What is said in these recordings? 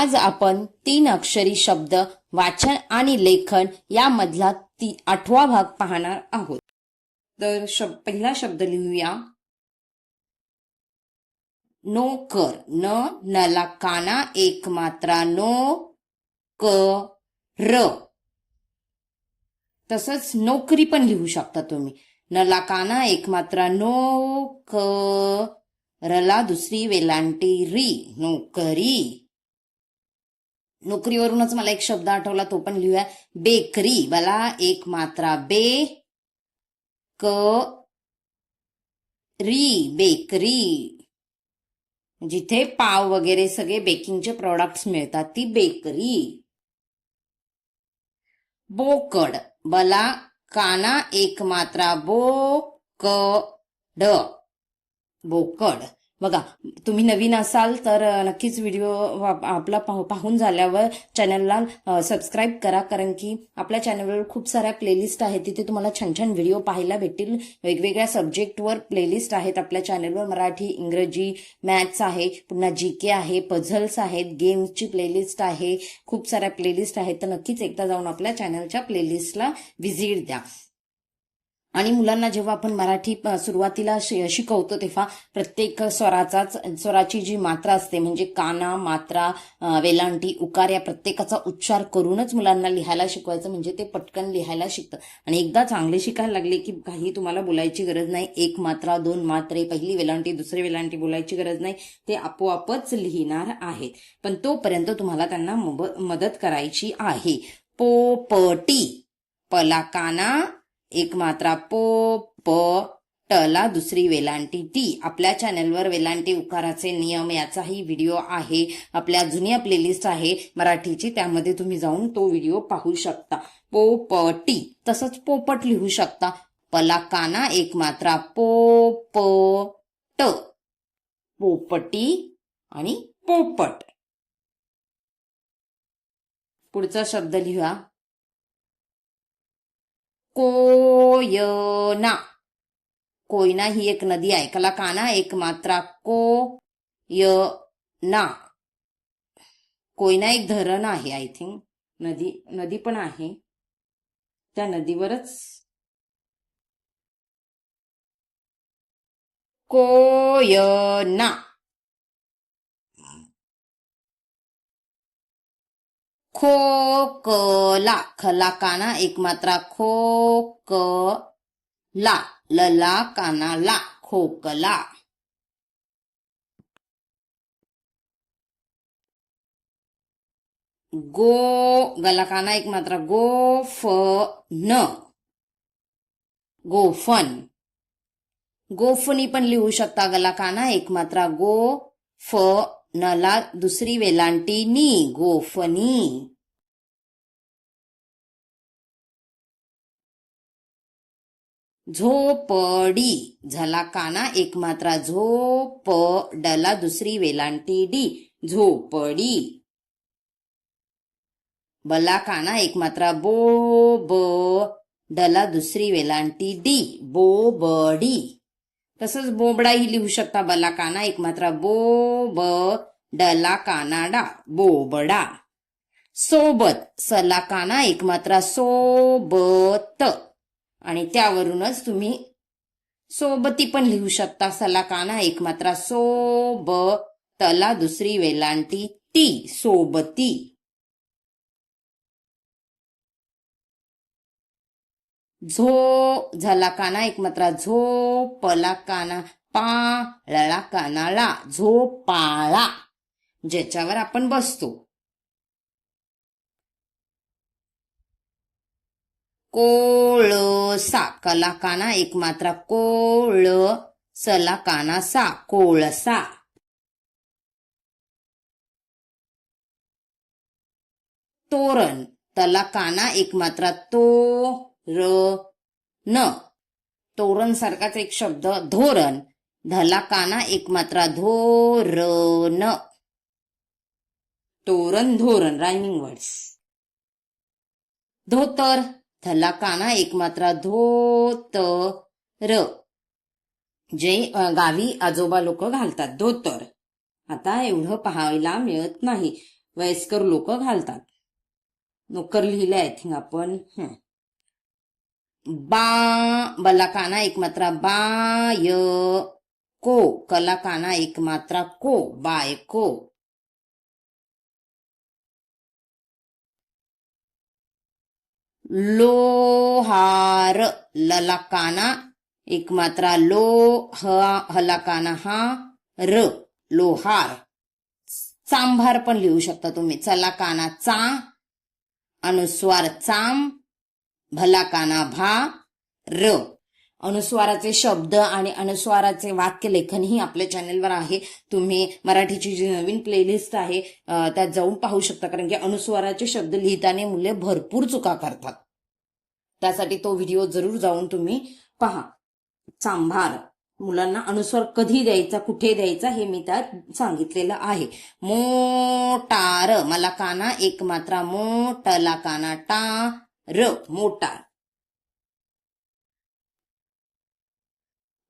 आज आपण तीन अक्षरी शब्द वाचन आणि लेखन यामधला ती आठवा भाग पाहणार आहोत. तर शब, पहिला शब्द लिहूया. नोकर न नला काना एक मात्रा नो क र. तसंच नोकरी पण लिहू शकता तुम्ही. नला काना एक मात्रा नो क रला दुसरी वेलांटी री. नोकरी. नोकरीवरूनच मला एक शब्द आठवला तो पण लिहूया. बेकरी मला एक मात्रा. बे क री बेकरी. जिथे पाव वगैरे सगळे बेकिंगचे प्रोडक्ट्स मिळतात ती बेकरी. बोकड बला काना एक मात्रा. बो क ड बोकड. बघा तुम्ही नवीन असाल तर नक्कीच व्हिडिओ आपला पाहू- पाहून झाल्यावर चॅनलला सबस्क्राईब करा. कारण की आपल्या चॅनलवर खूप साऱ्या प्लेलिस्ट आहेत. तिथे तुम्हाला छान छान व्हिडिओ पाहायला भेटतील. वेगवेगळ्या सब्जेक्टवर प्लेलिस्ट आहेत आपल्या चॅनलवर. मराठी इंग्रजी मॅथ्स आहे पुन्हा जी के आहे पझल्स आहेत गेम्सची प्लेलिस्ट आहे खूप साऱ्या प्लेलिस्ट आहेत. तर नक्कीच एकदा जाऊन आपल्या चॅनलच्या प्लेलिस्टला व्हिजिट द्या. आणि मुलांना जेव्हा आपण मराठी सुरुवातीला शिकवतो तेव्हा प्रत्येक स्वराचाच स्वराची जी मात्रा असते म्हणजे काना मात्रा वेलांटी उकार या प्रत्येकाचा उच्चार करूनच मुलांना लिहायला शिकवायचं म्हणजे ते पटकन लिहायला शिकतं. आणि एकदा चांगले शिकायला लागले की काही तुम्हाला बोलायची गरज नाही. एक मात्रा दोन मात्रे पहिली वेलांटी दुसरी वेलांटी बोलायची गरज नाही. ते आपोआपच लिहिणार आहेत. पण तोपर्यंत तुम्हाला त्यांना मदत करायची आहे. पोपटी पलाकाना एक मात्रा पो प टला दुसरी वेलांटी. टी आपल्या चॅनलवर वेलांटी उकाराचे नियम याचाही व्हिडिओ आहे. आपल्या जुन्या प्लेलिस्ट आहे मराठीची. त्यामध्ये तुम्ही जाऊन तो व्हिडिओ पाहू शकता. पोपटी तसंच पोपट लिहू शकता. पला काना एक मात्रा पो प ट. पोपटी आणि पोपट. पुढचा शब्द लिहा. कोयना. कोयना ही एक नदी आहे. कला काना एक मात्रा को य ना कोयना एक धरण आहे आय थिंक नदी नदी पण आहे. त्या नदीवरच कोयना. खोकला. खला काना एक मात्रा खोकला. लला काना ला खोकला. गो गला काना एक मात्रा गो फ न गोफन. गोफनी पण लिहू शकता गला काना एक मात्रा गो फ नला दुसरी वेलांटी नी गोफनी. झोपडी. झाला काना एक मात्रा झोप डला दुसरी वेलांटी डी झोपडी. बला काना एक मात्रा बो ब डला दुसरी वेलांटी डी बोबडी. तसंच बोबडाही लिहू शकता बला काना एक मात्र बो ब डला कानाडा बोबडा. सोबत सला काना एक मात्र सोबत. आणि त्यावरूनच तुम्ही सोबती पण लिहू शकता सला काना एक मात्र सोब तला दुसरी वेलांटी ती सोबती. झो झाला काना एक मात्रा झो पला काना पा लळा झो झोपाळा ज्याच्यावर आपण बसतो. कोळसा कला काना एक मात्रा कोळ सला काना सा कोळसा. तोरण तला काना एक मात्रा तो र न. तोरण सारखाच एक शब्द धोरण. धला काना एक मात्रा धोरण. तोरण धोरण रायमिंग वर्ड्स धोतर. धला काना एक मात्रा धोत र जे गावी आजोबा लोक घालतात धोतर. आता एवढं पाहायला मिळत नाही. वयस्कर लोक घालतात. नोकर लिहिले आय थिंक आपण. बा बला काना एक मात्रा बाय को कला काना एक मात्रा को. बायको लोहार ललाकाना एक मात्रा लो ह हलाकाना हा र लोहार. चांभार पण लिहू शकता तुम्ही. चला काना चा अनुस्वार चाम भला काना भा र. अनुस्वाराचे शब्द आणि अनुस्वाराचे वाक्य ही आपल्या चॅनेलवर आहे. तुम्ही मराठीची जी नवीन प्लेलिस्ट आहे त्यात जाऊन पाहू शकता. कारण की अनुस्वाराचे शब्द लिहिताना मुले भरपूर चुका करतात. त्यासाठी तो व्हिडिओ जरूर जाऊन तुम्ही पहा. चांभार. मुलांना अनुस्वार कधी द्यायचा कुठे द्यायचा हे मी त्यात सांगितलेलं आहे. मोटार. मला काना एक मात्रा मोटला काना टा. र मोटार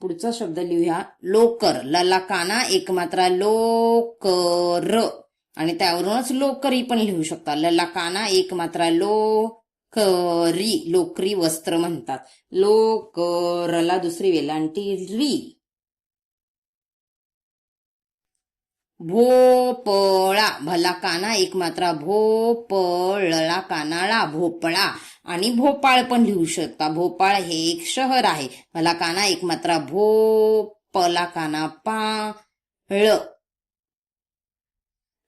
पुढचा शब्द लिहूया लोकर. लला काना एकमात्रा लोकर. आणि त्यावरूनच लोकरी पण लिहू शकता. लला काना एकमात्रा लोकरी. लोकरी वस्त्र म्हणतात. लोकरला दुसरी वेलांटी री. भोपळा. भला काना एक मात्रा भोपळला कानाळा भोपळा. आणि भोपाळ पण लिहू शकता. भोपाळ हे एक शहर आहे. भला काना एक मात्रा भोपला काना पाळ.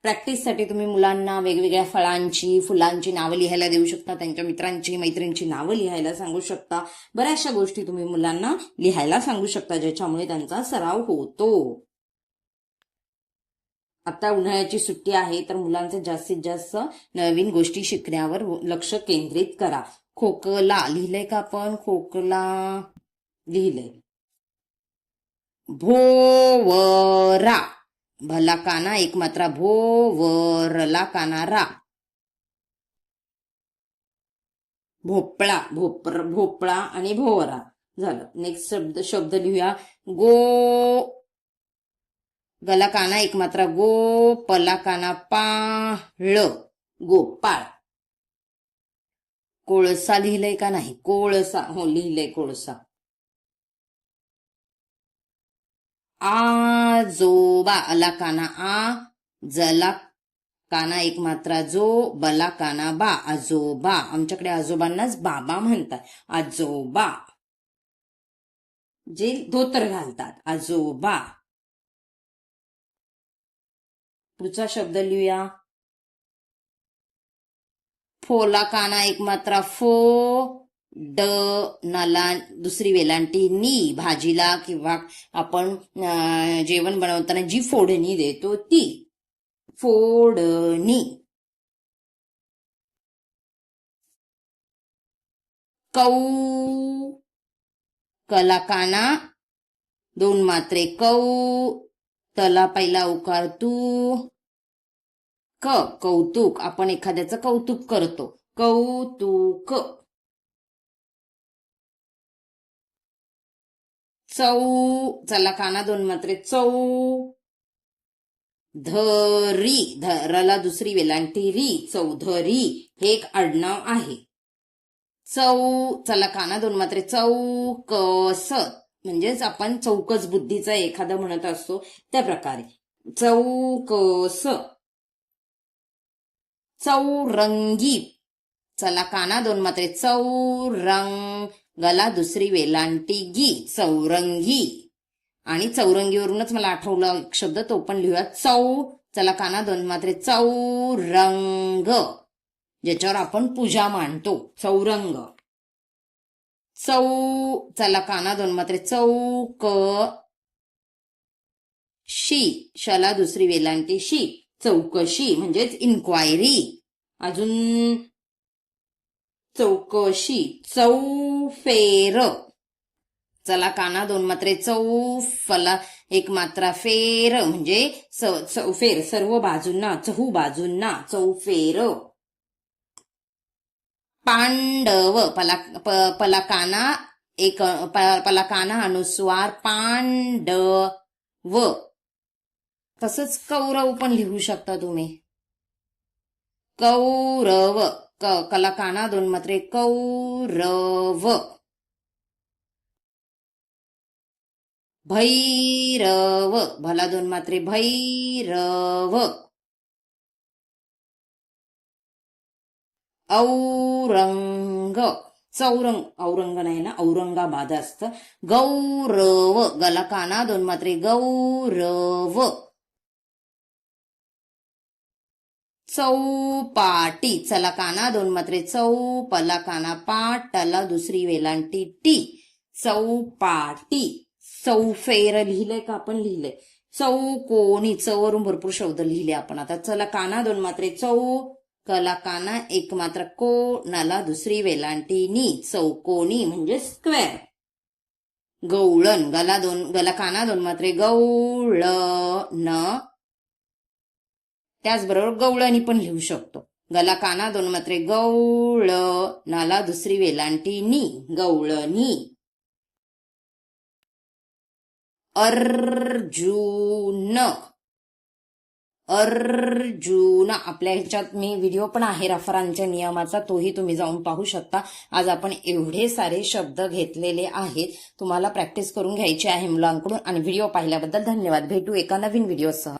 प्रॅक्टिससाठी तुम्ही मुलांना वेगवेगळ्या फळांची फुलांची नावं लिहायला देऊ शकता. त्यांच्या मित्रांची मैत्रिणींची नावं लिहायला सांगू शकता. बऱ्याचशा गोष्टी तुम्ही मुलांना लिहायला सांगू शकता ज्याच्यामुळे त्यांचा सराव होतो. आता उन्हाळ्याची सुट्टी आहे तर मुलांचं जास्तीत जास्त नवीन गोष्टी शिकण्यावर लक्ष केंद्रित करा. खोकला लिहिलंय का आपण? खोकला लिहिलंय. भोवरा. भला काना एक मात्रा भोवरला काना रा. भोपळा भोपर भोपळा आणि भोवरा. झालं. नेक्स्ट शब्द शब्द लिहूया. गो गला काना एक मात्रा गो पला काना पाळ गोपाळ. कोळसा लिहिलंय का नाही? कोळसा हो लिहिलंय कोळसा. आजोबा अला काना आ जला काना एक मात्रा जो बला काना बा आजोबा. आमच्याकडे आजोबांनाच बाबा म्हणतात. आजोबा. जे धोतर घालतात आजोबा. पुढचा शब्द लिहूया. फोला काना एक मात्रा फो ड नाला दुसरी वेलांटी नी भाजीला किंवा आपण जेवण बनवताना जी फोडणी देतो ती. फोडणी. कौ कलाकाना दोन मात्रे कौ तला पहिला उकार तू. क कौतुक. आपण एखाद्याचं कौतुक करतो. कौतुक. चौ. चला काना दोन मात्रे. चौ. धरी. धरला दुसरी वेलांटी री. चौधरी. हे एक आडनाव आहे. चौ. चला काना दोन मात्रे. चौकस. म्हणजेच आपण चौकस बुद्धीचा एखादा म्हणत असतो त्या प्रकारे. चौकस चौरंगी. चला काना दोन मात्रे. चौरंग गला दुसरी वेलांटी गी. चौरंगी. आणि चौरंगीवरूनच मला आठवला एक शब्द तो पण लिहूया चौ चला काना दोन मात्रे. चौरंग ज्याच्यावर आपण पूजा मांडतो. चौरंग. चौ चला काना दोन मात्रे. चौक शी. शला दुसरी वेलांटी शी. चौकशी म्हणजेच इन्क्वायरी अजून चौकशी. चौफेर चला काना दोन मात्रे. चौफला एक मात्रा फेर. म्हणजे चौ चौफेर सर्व बाजूंना चहू बाजूंना चौफेर पांडव पला प- पलाकाना एक प- पलाकाना अनुस्वार पांडव. तसंच कौरव पण लिहू शकता तुम्ही. कौरव क कलाकाना दोन मात्रे कौरव. भैरव भला दोन मात्रे भैरव. औरंग चौरंग औरंग नाही ना औरंगाबाद असतं गौरव गला काना दोन मात्रे गौरव. चौपाटी चला काना दोन मात्रे चौपलकाना पाटला दुसरी वेलांटी टी चौपाटी. चौफेर लिहिलंय का आपण? लिहिलंय. चौकोनी चौवरून भरपूर शब्द लिहिले आपण आता. चला काना दोन मात्रे चौ कलाकाना एक मात्र को नाला दुसरी वेलांटीनी चौकोनी म्हणजे स्क्वेअर गवळण गला दोन गलकाना दोन मात्रे गवळण त्याचबरोबर गवळणी पण लिहू शकतो. गलकाना दोन मात्रे गवळ नाला दुसरी वेलांटी नी गवळणी अर्जुन अर्जुन आपल्या ह्याच्यात मी व्हिडिओ पण आहे रफरांच्या नियमाचा तोही तुम्ही जाऊन पाहू शकता. आज आपण एवढे सारे शब्द घेतलेले आहेत तुम्हाला प्रॅक्टिस करून घ्यायची आहे मुलांकडून. आणि व्हिडिओ पाहिल्याबद्दल धन्यवाद. भेटू एका नवीन व्हिडिओसह